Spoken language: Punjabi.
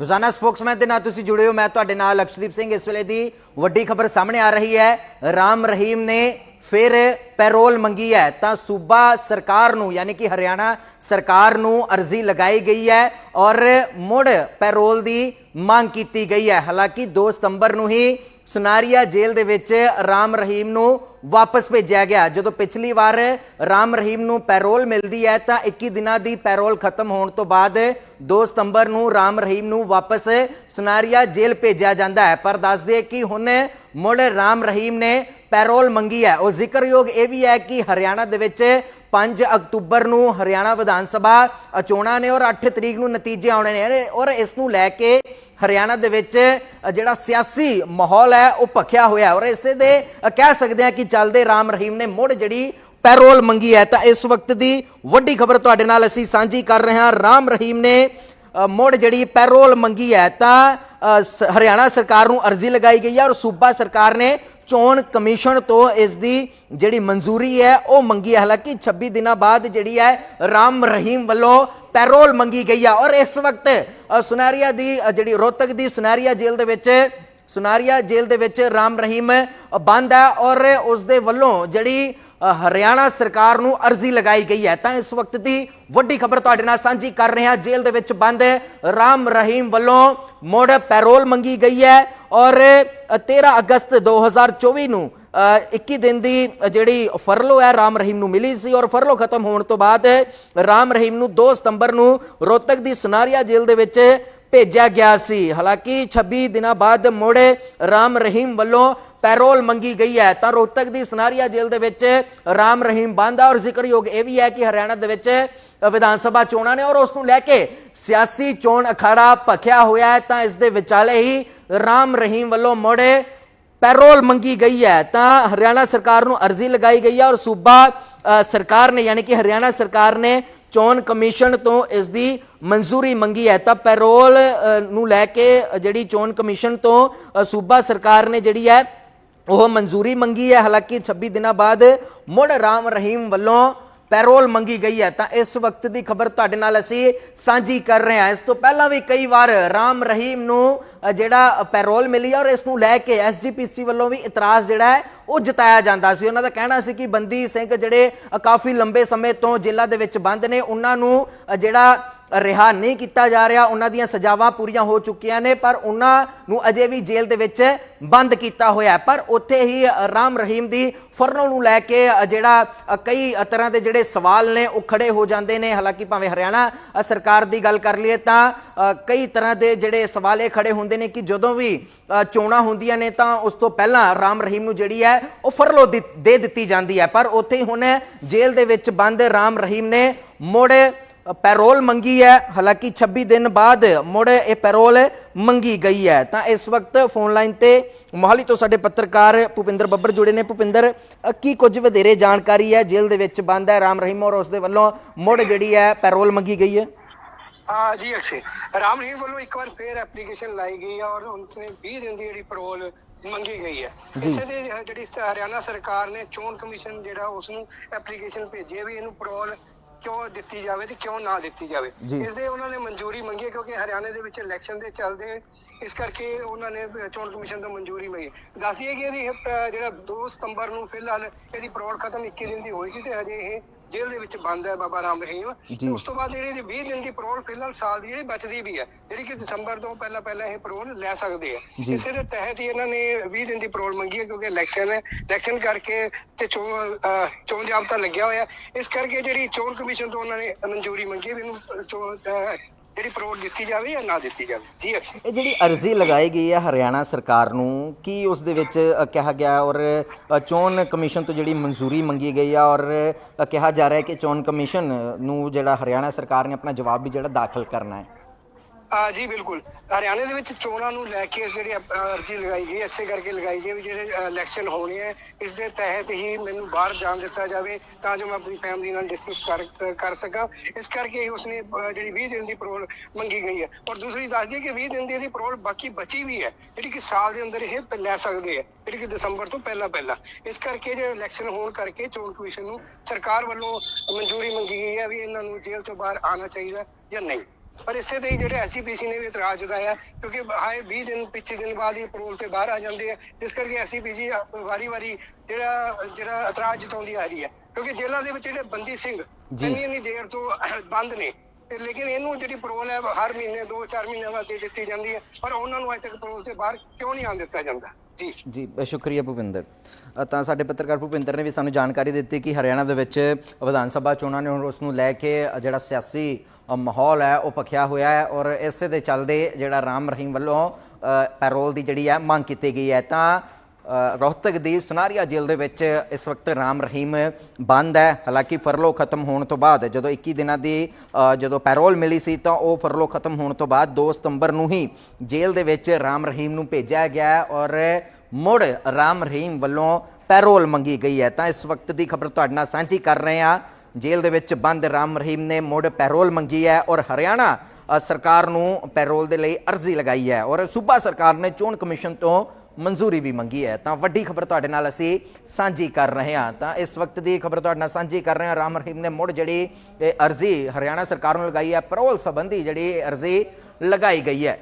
ਰੋਜ਼ਾਨਾ ਸਪੋਕਸਮੈਨ ਦੇ ਨਾਲ ਤੁਸੀਂ ਜੁੜੇ ਹੋ। ਮੈਂ ਤੁਹਾਡੇ ਨਾਲ ਲਕਸ਼ਦੀਪ ਸਿੰਘ। ਇਸ ਵੇਲੇ ਦੀ ਵੱਡੀ ਖਬਰ ਸਾਹਮਣੇ ਆ ਰਹੀ ਹੈ। ਰਾਮ ਰਹੀਮ ਨੇ ਫਿਰ ਪੈਰੋਲ ਮੰਗੀ ਹੈ, ਤਾਂ ਸੂਬਾ ਸਰਕਾਰ ਨੂੰ, ਯਾਨੀ ਕਿ ਹਰਿਆਣਾ ਸਰਕਾਰ ਨੂੰ ਅਰਜ਼ੀ ਲਗਾਈ ਗਈ ਹੈ ਔਰ ਮੁੜ ਪੈਰੋਲ ਦੀ ਮੰਗ ਕੀਤੀ ਗਈ ਹੈ। ਹਾਲਾਂਕਿ 2 ਸਤੰਬਰ ਨੂੰ ਹੀ ਸੁਨਾਰੀਆ ਜੇਲ੍ਹ ਦੇ ਵਿੱਚ ਰਾਮ ਰਹੀਮ ਨੂੰ ਵਾਪਸ ਭੇਜਿਆ ਗਿਆ। ਜਦੋਂ ਪਿਛਲੀ ਵਾਰ ਰਾਮ ਰਹੀਮ ਨੂੰ ਪੈਰੋਲ ਮਿਲਦੀ ਹੈ, ਤਾਂ 21 ਦਿਨਾਂ ਦੀ ਪੈਰੋਲ ਖਤਮ ਹੋਣ ਤੋਂ ਬਾਅਦ 2 ਸਤੰਬਰ ਨੂੰ ਰਾਮ ਰਹੀਮ ਨੂੰ ਵਾਪਸ ਸੁਨਾਰੀਆ ਜੇਲ੍ਹ ਭੇਜਿਆ ਜਾਂਦਾ ਹੈ। ਪਰ ਦੱਸ ਦਈਏ ਕਿ ਹੁਣ ਮੁੜ ਰਾਮ ਰਹੀਮ ਨੇ ਪੈਰੋਲ ਮੰਗੀ ਹੈ। ਉਹ ਜ਼ਿਕਰਯੋਗ ਇਹ ਵੀ ਹੈ ਕਿ ਹਰਿਆਣਾ ਦੇ ਵਿੱਚ 5 ਅਕਤੂਬਰ ਨੂੰ ਹਰਿਆਣਾ ਵਿਧਾਨ ਸਭਾ ਚੋਣਾਂ ਨੇ ਔਰ 8 ਤਰੀਕ ਨੂੰ ਨਤੀਜੇ ਆਉਣੇ ਨੇ ਔਰ ਇਸ ਨੂੰ ਲੈ ਕੇ ਹਰਿਆਣਾ ਦੇ ਵਿੱਚ ਜਿਹੜਾ ਸਿਆਸੀ ਮਾਹੌਲ ਹੈ ਉਹ ਭਖਿਆ ਹੋਇਆ ਔਰ ਇਸੇ ਦੇ ਕਹਿ ਸਕਦੇ ਹਾਂ ਕਿ ਚੱਲਦੇ ਰਾਮ ਰਹੀਮ ਨੇ ਮੁੜ ਜਿਹੜੀ ਪੈਰੋਲ ਮੰਗੀ ਹੈ ਤਾਂ ਇਸ ਵਕਤ ਦੀ ਵੱਡੀ ਖਬਰ ਤੁਹਾਡੇ ਨਾਲ ਅਸੀਂ ਸਾਂਝੀ ਕਰ ਰਹੇ ਹਾਂ। ਰਾਮ ਰਹੀਮ ਨੇ ਅ, ਮੁੜ ਜਿਹੜੀ ਪੈਰੋਲ ਮੰਗੀ ਹੈ ਤਾਂ ਹਰਿਆਣਾ ਸਰਕਾਰ ਨੂੰ ਅਰਜ਼ੀ ਲਗਾਈ ਗਈ ਹੈ ਔਰ ਸੂਬਾ ਸਰਕਾਰ ਨੇ ਚੋਣ ਕਮਿਸ਼ਨ ਤੋਂ ਇਸ ਦੀ ਜਿਹੜੀ ਮਨਜ਼ੂਰੀ ਹੈ ਉਹ ਮੰਗੀ ਹੈ। ਹਾਲਾਂਕਿ 26 ਦਿਨਾਂ ਬਾਅਦ ਜਿਹੜੀ ਹੈ ਰਾਮ ਰਹੀਮ ਵੱਲੋਂ ਪੈਰੋਲ ਮੰਗੀ ਗਈ ਹੈ। ਔਰ ਇਸ ਵਕਤ ਅ, ਸੁਨਾਰੀਆ ਦੀ ਜਿਹੜੀ ਰੋਹਤਕ ਦੀ ਸੁਨਾਰੀਆ ਜੇਲ੍ਹ ਦੇ ਵਿੱਚ ਸੁਨਾਰੀਆ ਜੇਲ੍ਹ ਦੇ ਵਿੱਚ ਰਾਮ ਰਹੀਮ ਬੰਦ ਹੈ। ਔਰ ਉਸ ਦੇ ਵੱਲੋਂ ਜਿਹੜੀ ਹਰਿਆਣਾ ਸਰਕਾਰ ਨੂੰ ਅਰਜ਼ੀ ਲਗਾਈ ਗਈ ਹੈ। ਤਾਂ ਇਸ ਵਕਤ ਦੀ ਵੱਡੀ ਖਬਰ ਤੁਹਾਡੇ ਨਾਲ ਸਾਂਝੀ ਕਰ ਰਹੇ ਹਾਂ। ਜੇਲ੍ਹ ਦੇ ਵਿੱਚ ਬੰਦ ਰਾਮ ਰਹੀਮ ਵੱਲੋਂ ਮੁੜ ਪੈਰੋਲ ਮੰਗੀ ਗਈ ਹੈ ਔਰ ਅ, 13 ਅਗਸਤ 2024 ਨੂੰ ਅ, 21 ਦਿਨ ਦੀ ਜਿਹੜੀ ਫਰਲੋ ਹੈ ਰਾਮ ਰਹੀਮ ਨੂੰ ਮਿਲੀ ਸੀ ਔਰ ਫਰਲੋ ਖਤਮ ਹੋਣ ਤੋਂ ਬਾਅਦ ਰਾਮ ਰਹੀਮ ਨੂੰ 2 ਸਤੰਬਰ ਨੂੰ ਰੋਹਤਕ ਦੀ ਸੁਨਾਰੀਆ ਜੇਲ੍ਹ ਦੇ ਵਿੱਚ ਭੇਜਿਆ ਗਿਆ ਸੀ। ਹਾਲਾਂਕਿ 26 ਦਿਨਾਂ ਬਾਅਦ ਮੁੜ ਰਾਮ ਰਹੀਮ ਵੱਲੋਂ ਪੈਰੋਲ ਮੰਗੀ ਗਈ ਹੈ। ਤਾਂ ਰੋਹਤਕ ਦੀ ਸੁਨਾਰੀਆ ਜੇਲ੍ਹ ਦੇ ਵਿੱਚ ਰਾਮ ਰਹੀਮ ਬੰਦ ਹੈ ਔਰ ਜ਼ਿਕਰਯੋਗ ਇਹ ਵੀ ਹੈ ਕਿ ਹਰਿਆਣਾ ਦੇ ਵਿੱਚ ਵਿਧਾਨ ਸਭਾ ਚੋਣਾਂ ਨੇ ਔਰ ਉਸ ਨੂੰ ਲੈ ਕੇ ਸਿਆਸੀ ਚੋਣ ਅਖਾੜਾ ਭਖਿਆ ਹੋਇਆ ਹੈ। ਤਾਂ ਇਸ ਦੇ ਵਿਚਾਲੇ ਹੀ ਰਾਮ ਰਹੀਮ ਵੱਲੋਂ ਮੁੜ ਪੈਰੋਲ ਮੰਗੀ ਗਈ ਹੈ। ਤਾਂ ਹਰਿਆਣਾ ਸਰਕਾਰ ਨੂੰ ਅਰਜ਼ੀ ਲਗਾਈ ਗਈ ਹੈ ਔਰ ਸੂਬਾ ਸਰਕਾਰ ਨੇ, ਯਾਨੀ ਕਿ ਹਰਿਆਣਾ ਸਰਕਾਰ ਨੇ ਚੋਣ ਕਮਿਸ਼ਨ ਤੋਂ ਇਸ ਦੀ ਮਨਜ਼ੂਰੀ ਮੰਗੀ ਹੈ। ਤਾਂ ਪੈਰੋਲ ਅ, ਨੂੰ ਲੈ ਕੇ ਜਿਹੜੀ ਚੋਣ ਕਮਿਸ਼ਨ ਤੋਂ ਸੂਬਾ ਸਰਕਾਰ ਨੇ ਜਿਹੜੀ ਹੈ ਉਹ ਮਨਜ਼ੂਰੀ ਮੰਗੀ ਹੈ। ਹਾਲਾਂਕਿ 26 ਦਿਨਾਂ ਬਾਅਦ ਮੁੜ ਰਾਮ ਰਹੀਮ ਵੱਲੋਂ ਪੈਰੋਲ ਮੰਗੀ ਗਈ ਹੈ, ਤਾਂ ਇਸ ਵਕਤ ਦੀ ਖਬਰ ਤੁਹਾਡੇ ਨਾਲ ਅਸੀਂ ਸਾਂਝੀ ਕਰ ਰਹੇ ਹਾਂ। ਇਸ ਤੋਂ ਪਹਿਲਾਂ ਵੀ ਕਈ ਵਾਰ ਰਾਮ ਰਹੀਮ ਨੂੰ ਜਿਹੜਾ ਪੈਰੋਲ ਮਿਲੀ ਔਰ ਇਸ ਨੂੰ ਲੈ ਕੇ ਐਸਜੀਪੀਸੀ ਵੱਲੋਂ ਵੀ ਇਤਰਾਜ਼ ਜਿਹੜਾ ਹੈ, ਉਹ ਜਤਾਇਆ ਜਾਂਦਾ ਸੀ। ਉਹਨਾਂ ਦਾ ਕਹਿਣਾ ਸੀ ਕਿ ਬੰਦੀ ਸਿੰਘ ਜਿਹੜੇ ਕਾਫੀ ਲੰਬੇ ਸਮੇਂ ਤੋਂ ਜੇਲ੍ਹਾਂ ਦੇ ਵਿੱਚ ਬੰਦ ਨੇ, ਉਹਨਾਂ ਨੂੰ ਜਿਹੜਾ ਰਿਹਾ ਨਹੀਂ ਕੀਤਾ ਜਾ ਰਿਹਾ, ਉਹਨਾਂ ਦੀਆਂ ਸਜ਼ਾਵਾਂ ਪੂਰੀਆਂ ਹੋ ਚੁੱਕੀਆਂ ਨੇ, ਪਰ ਉਹਨਾਂ ਨੂੰ ਅਜੇ ਵੀ ਜੇਲ੍ਹ ਦੇ ਵਿੱਚ ਬੰਦ ਕੀਤਾ ਹੋਇਆ ਪਰ ਉੱਥੇ ਹੀ ਰਾਮ ਰਹੀਮ ਦੀ ਫਰਨੋ ਨੂੰ ਲੈ ਕੇ ਜਿਹੜਾ ਕਈ ਤਰ੍ਹਾਂ ਦੇ ਜਿਹੜੇ ਸਵਾਲ ਨੇ, ਉਹ ਖੜੇ ਹੋ ਜਾਂਦੇ ਨੇ। ਹਾਲਾਂਕਿ ਭਾਵੇਂ ਹਰਿਆਣਾ ਸਰਕਾਰ ਦੀ ਗੱਲ ਕਰ ਲਈਏ ਤਾਂ ਕਈ ਤਰ੍ਹਾਂ ਦੇ ਜਿਹੜੇ ਸਵਾਲ ਇਹ ਖੜੇ ਹੁੰਦੇ ਨੇ ਕਿ ਜਦੋਂ ਵੀ ਚੋਣਾਂ ਹੁੰਦੀਆਂ ਨੇ ਤਾਂ ਉਸ ਤੋਂ ਪਹਿਲਾਂ ਰਾਮ ਰਹੀਮ ਨੂੰ ਜਿਹੜੀ ਹੈ, ਉਹ ਫਰਲੋ ਦਿੱ- ਦੇ ਦਿੱਤੀ ਜਾਂਦੀ ਹੈ। ਪਰ ਉੱਥੇ ਹੀ ਹੁਣ ਜੇਲ੍ਹ ਦੇ ਵਿੱਚ ਬੰਦ ਰਾਮ ਰਹੀਮ ਨੇ, ਮੁੜ ਪੈਰੋਲ ਮੰਗੀ ਹੈ। ਹਾਲਾਂਕਿ 26 ਦਿਨ ਬਾਅਦ ਮੁੜ ਇਹ ਪੈਰੋਲ ਮੰਗੀ ਗਈ ਹੈ। ਤਾਂ ਇਸ ਵਕਤ ਫੋਨ ਲਾਈਨ ਤੇ ਮੋਹਾਲੀ ਤੋਂ ਸਾਡੇ ਪੱਤਰਕਾਰ ਭੁਪਿੰਦਰ ਬੱਬਰ ਜੁੜੇ ਨੇ। ਭੁਪਿੰਦਰ ਕੀ ਕੁਝ ਵਧੇਰੇ ਜਾਣਕਾਰੀ ਹੈ? ਜੇਲ੍ਹ ਦੇ ਵਿੱਚ ਬੰਦ ਹੈ। ਰਾਮ ਰਹੀਮ ਔਰ ਉਸ ਦੇ ਵੱਲੋਂ ਮੁੜ ਜਿਹੜੀ ਹੈ ਪੈਰੋਲ ਮੰਗੀ ਗਈ ਹੈ। ਹਾਂ ਜੀ ਅਕਸ਼ੇ ਰਾਮ ਰਹੀਮ ਵੱਲੋਂ ਇੱਕ ਵਾਰ ਫੇਰ ਐਪਲੀਕੇਸ਼ਨ ਲਾਈ ਗਈ ਹੈ ਔਰ ਉਨਸੇ 20 ਦਿਨ ਦੀ ਜਿਹੜੀ parole ਮੰਗੀ ਗਈ ਹੈ। ਇਸੇ ਦੇ ਜਿਹੜੀ ਹਰਿਆਣਾ ਸਰਕਾਰ ਨੇ ਚੋਣ ਕਮਿਸ਼ਨ ਜਿਹੜਾ ਉਸ ਨੂੰ ਐਪਲੀਕੇਸ਼ਨ ਭੇਜੀ ਹੈ ਵੀ ਇਹਨੂੰ parole ਕਿਉਂ ਦਿੱਤੀ ਜਾਵੇ ਤੇ ਕਿਉਂ ਨਾ ਦਿੱਤੀ ਜਾਵੇ। ਜੀ। ਇਸ ਦੇ ਉਹਨਾਂ ਨੇ ਮਨਜ਼ੂਰੀ ਮੰਗੀ ਹੈ ਕਿਉਂਕਿ ਹਰਿਆਣੇ ਦੇ ਵਿੱਚ ਇਲੈਕਸ਼ਨ ਦੇ ਚੱਲਦੇ ਇਸ ਕਰਕੇ ਉਹਨਾਂ ਨੇ ਚੋਣ ਕਮਿਸ਼ਨ ਤੋਂ ਮਨਜ਼ੂਰੀ ਮੰਗੀ। ਦੱਸ ਦਈਏ ਕਿ ਇਹਦੀ ਅਹ, ਜਿਹੜਾ 2 ਸਤੰਬਰ ਨੂੰ ਫਿਲਹਾਲ ਇਹਦੀ parole ਖਤਮ 21 ਦਿਨ ਦੀ ਹੋਈ ਸੀ ਤੇ ਹਜੇ ਇਹ ਜੇਲ੍ਹ ਦੇ ਵਿੱਚ ਬੰਦ ਹੈ ਬਾਬਾ ਰਾਮ ਰਹੀਮ। ਤੇ ਉਸ ਤੋਂ ਬਾਅਦ ਜਿਹੜੀ ਇਹਦੀ 20 ਦਿਨ ਦੀ parole ਫਿਲਹਾਲ ਸਾਲ ਦੀ ਜਿਹੜੀ ਬਚਦੀ ਵੀ ਹੈ ਜਿਹੜੀ ਕਿ ਦਸੰਬਰ ਤੋਂ ਪਹਿਲਾਂ ਪਹਿਲਾਂ ਇਹ parole ਲੈ ਸਕਦੇ ਆ। ਇਸੇ ਦੇ ਤਹਿਤ ਹੀ ਇਹਨਾਂ ਨੇ 20 ਦਿਨ ਦੀ parole ਮੰਗੀ ਹੈ ਕਿਉਂਕਿ ਇਲੈਕਸ਼ਨ ਹੈ ਇਲੈਕਸ਼ਨ ਕਰਕੇ ਤੇ ਚੋਣ ਚੋਣ ਜਾਬਤਾ ਲੱਗਿਆ ਹੋਇਆ ਇਸ ਕਰਕੇ ਜਿਹੜੀ ਚੋਣ ਕਮਿਸ਼ਨ ਤੋਂ ਉਹਨਾਂ ਨੇ ਮਨਜ਼ੂਰੀ ਮੰਗੀ ਵੀ ਇਹਨੂੰ ਜਿਹੜੀ parole ਦਿੱਤੀ ਜਾਵੇ ਜਾਂ ਨਾ ਦਿੱਤੀ ਜਾਵੇ? ਜੀ ਅਕਸ਼ੇ ਇਹ ਜਿਹੜੀ ਅਰਜ਼ੀ ਲਗਾਈ ਗਈ ਹੈ ਹਰਿਆਣਾ ਸਰਕਾਰ ਨੂੰ ਕੀ ਉਸ ਦੇ ਵਿੱਚ ਅ, ਕਿਹਾ ਗਿਆ ਔਰ ਅ, ਚੋਣ ਕਮਿਸ਼ਨ ਤੋਂ ਜਿਹੜੀ ਮਨਜ਼ੂਰੀ ਮੰਗੀ ਗਈ ਆ ਔਰ ਅ, ਕਿਹਾ ਜਾ ਰਿਹਾ ਹੈ ਕਿ ਚੋਣ ਕਮਿਸ਼ਨ ਨੂੰ ਜਿਹੜਾ ਹਰਿਆਣਾ ਸਰਕਾਰ ਨੇ ਆਪਣਾ ਜਵਾਬ ਵੀ ਜਿਹੜਾ ਦਾਖਲ ਕਰਨਾ ਹੈ। ਆ ਜੀ, ਬਿਲਕੁਲ। ਹਰਿਆਣੇ ਦੇ ਵਿੱਚ ਚੋਣਾਂ ਨੂੰ ਲੈ ਕੇ ਜਿਹੜੀ ਅਰਜ਼ੀ ਲਗਾਈ ਗਈ, ਇਸੇ ਕਰਕੇ ਲਗਾਈ ਗਈ ਵੀ ਜਿਹੜੇ ਇਲੈਕਸ਼ਨ ਹੋਣੇ ਹੈ ਇਸ ਦੇ ਤਹਿਤ ਹੀ ਮੈਨੂੰ ਬਾਹਰ ਜਾਣ ਦਿੱਤਾ ਜਾਵੇ ਤਾਂ ਜੋ ਮੈਂ ਆਪਣੀ ਫੈਮਿਲੀ ਨਾਲ ਡਿਸਕਸ ਕਰ ਕਰ ਸਕਾਂ। ਇਸ ਕਰਕੇ ਉਸਨੇ ਜਿਹੜੀ 20 ਦਿਨ ਦੀ parole ਮੰਗੀ ਗਈ ਹੈ। ਔਰ ਦੂਸਰੀ ਦੱਸ ਦਈਏ ਕਿ 20 ਦਿਨ ਦੀ ਇਹਦੀ parole ਬਾਕੀ ਬਚੀ ਵੀ ਹੈ, ਜਿਹੜੀ ਕਿ ਸਾਲ ਦੇ ਅੰਦਰ ਇਹ ਲੈ ਸਕਦੇ ਹੈ, ਜਿਹੜੀ ਕਿ ਦਸੰਬਰ ਤੋਂ ਪਹਿਲਾਂ ਪਹਿਲਾਂ। ਇਸ ਕਰਕੇ ਜੇ ਇਲੈਕਸ਼ਨ ਹੋਣ ਕਰਕੇ ਚੋਣ ਕਮਿਸ਼ਨ ਨੂੰ ਸਰਕਾਰ ਵੱਲੋਂ ਮਨਜ਼ੂਰੀ ਮੰਗੀ ਗਈ ਹੈ ਵੀ ਇਹਨਾਂ ਨੂੰ ਜੇਲ੍ਹ ਤੋਂ ਬਾਹਰ ਆਉਣਾ ਚਾਹੀਦਾ ਜਾਂ ਨਹੀਂ। ਪਰ ਇਸੇ ਤੇ ਹੀ ਜਿਹੜੇ ਐਸਜੀਪੀਸੀ ਨੇ ਵੀ ਇਤਰਾਜ਼ ਜਤਾਇਆ ਕਿਉਂਕਿ ਹਾਏ 20 ਦਿਨ ਪਿੱਛੇ ਦਿਨ ਬਾਅਦ ਹੀ ਪੈਰੋਲ ਤੇ ਬਾਹਰ ਆ ਜਾਂਦੇ ਆ ਜਿਸ ਕਰਕੇ ਐਸਜੀਪੀਸੀ ਵਾਰੀ-ਵਾਰੀ ਜਿਹੜਾ ਜਿਹੜਾ ਇਤਰਾਜ਼ ਜਤਾਉਂਦੀ ਆ ਰਹੀ ਹੈ ਕਿਉਂਕਿ ਜੇਲ੍ਹਾਂ ਦੇ ਵਿੱਚ ਜਿਹੜੇ ਬੰਦੀ ਸਿੰਘ। ਇੰਨੀ ਇੰਨੀ ਦੇਰ ਤੋਂ ਬੰਦ ਨੇ ਤੇ ਲੇਕਿਨ ਇਹਨੂੰ ਜਿਹੜੀ ਪੈਰੋਲ ਹੈ ਹਰ ਮਹੀਨੇ 2-4 ਮਹੀਨਿਆਂ ਬਾਅਦ ਦੇ ਦਿੱਤੀ ਜਾਂਦੀ ਹੈ। ਪਰ ਉਹਨਾਂ ਨੂੰ ਅਜੇ ਤੱਕ ਪੈਰੋਲ ਤੇ ਬਾਹਰ ਕਿਉਂ ਨਹੀਂ ਆਉਣ ਦਿੱਤਾ ਜਾਂਦਾ? ਜੀ। ਜੀ ਸ਼ੁਕਰੀਆ ਭੁਪਿੰਦਰ। ਤਾਂ ਸਾਡੇ ਪੱਤਰਕਾਰ ਭੁਪਿੰਦਰ ਨੇ ਵੀ ਸਾਨੂੰ ਜਾਣਕਾਰੀ ਦਿੱਤੀ ਕਿ ਹਰਿਆਣਾ ਦੇ ਵਿੱਚ ਵਿਧਾਨ ਸਭਾ ਚੋਣਾਂ ਨੇ ਹੁਣ ਉਸ ਨੂੰ ਲੈ ਕੇ ਜਿਹੜਾ ਸਿਆਸੀ ਮਾਹੌਲ ਹੈ ਉਹ ਪਖਿਆ ਹੋਇਆ ਹੈ ਔਰ ਇਸੇ ਦੇ ਚੱਲਦੇ ਜਿਹੜਾ ਰਾਮ ਰਹੀਮ ਵੱਲੋਂ ਅ, ਪੈਰੋਲ ਦੀ ਜਿਹੜੀ ਹੈ ਮੰਗ ਕੀਤੀ ਗਈ ਹੈ। ਤਾਂ ਰੋਹਤਕ ਦੀ ਸੁਨਾਰੀਆ ਜੇਲ੍ਹ ਦੇ ਵਿੱਚ ਇਸ ਵਕਤ ਰਾਮ ਰਹੀਮ ਬੰਦ ਹੈ। ਹਾਲਾਂਕਿ ਫਰਲੋ ਖਤਮ ਹੋਣ ਤੋਂ ਬਾਅਦ, ਜਦੋਂ 21 ਦਿਨਾਂ ਦੀ ਜਦੋਂ ਪੈਰੋਲ ਮਿਲੀ ਸੀ, ਤਾਂ ਉਹ ਫਰਲੋ ਖਤਮ ਹੋਣ ਤੋਂ ਬਾਅਦ 2 ਸਤੰਬਰ ਨੂੰ ਹੀ ਜੇਲ੍ਹ ਦੇ ਵਿੱਚ ਰਾਮ ਰਹੀਮ ਨੂੰ ਭੇਜਿਆ ਗਿਆ ਔਰ ਮੁੜ ਰਾਮ ਰਹੀਮ ਵੱਲੋਂ ਪੈਰੋਲ ਮੰਗੀ ਗਈ ਹੈ। ਤਾਂ ਇਸ ਵਕਤ ਦੀ ਖਬਰ ਤੁਹਾਡੇ ਨਾਲ ਸਾਂਝੀ ਕਰ ਰਹੇ ਹਾਂ। ਜੇਲ੍ਹ ਦੇ ਵਿੱਚ ਬੰਦ ਰਾਮ ਰਹੀਮ ਨੇ ਮੁੜ ਪੈਰੋਲ ਮੰਗੀ ਹੈ ਔਰ ਹਰਿਆਣਾ ਸਰਕਾਰ ਨੂੰ ਪੈਰੋਲ ਦੇ ਲਈ ਅਰਜ਼ੀ ਲਗਾਈ ਹੈ ਔਰ ਸੂਬਾ ਸਰਕਾਰ ਨੇ ਚੋਣ ਕਮਿਸ਼ਨ ਤੋਂ ਮਨਜ਼ੂਰੀ ਵੀ ਮੰਗੀ ਹੈ। ਤਾਂ ਵੱਡੀ ਖਬਰ ਤੁਹਾਡੇ ਨਾਲ ਅਸੀਂ ਸਾਂਝੀ ਕਰ ਰਹੇ ਹਾਂ। ਤਾਂ ਇਸ ਵਕਤ ਦੀ ਖਬਰ ਤੁਹਾਡੇ ਨਾਲ ਸਾਂਝੀ ਕਰ ਰਹੇ ਹਾਂ। ਰਾਮ ਰਹੀਮ ਨੇ ਮੁੜ ਜਿਹੜੀ ਇਹ ਅਰਜ਼ੀ ਹਰਿਆਣਾ ਸਰਕਾਰ ਨੂੰ ਲਗਾਈ ਹੈ। ਪਰੋਲ ਸੰਬੰਧੀ ਜਿਹੜੀ ਇਹ ਅਰਜ਼ੀ ਲਗਾਈ ਗਈ ਹੈ।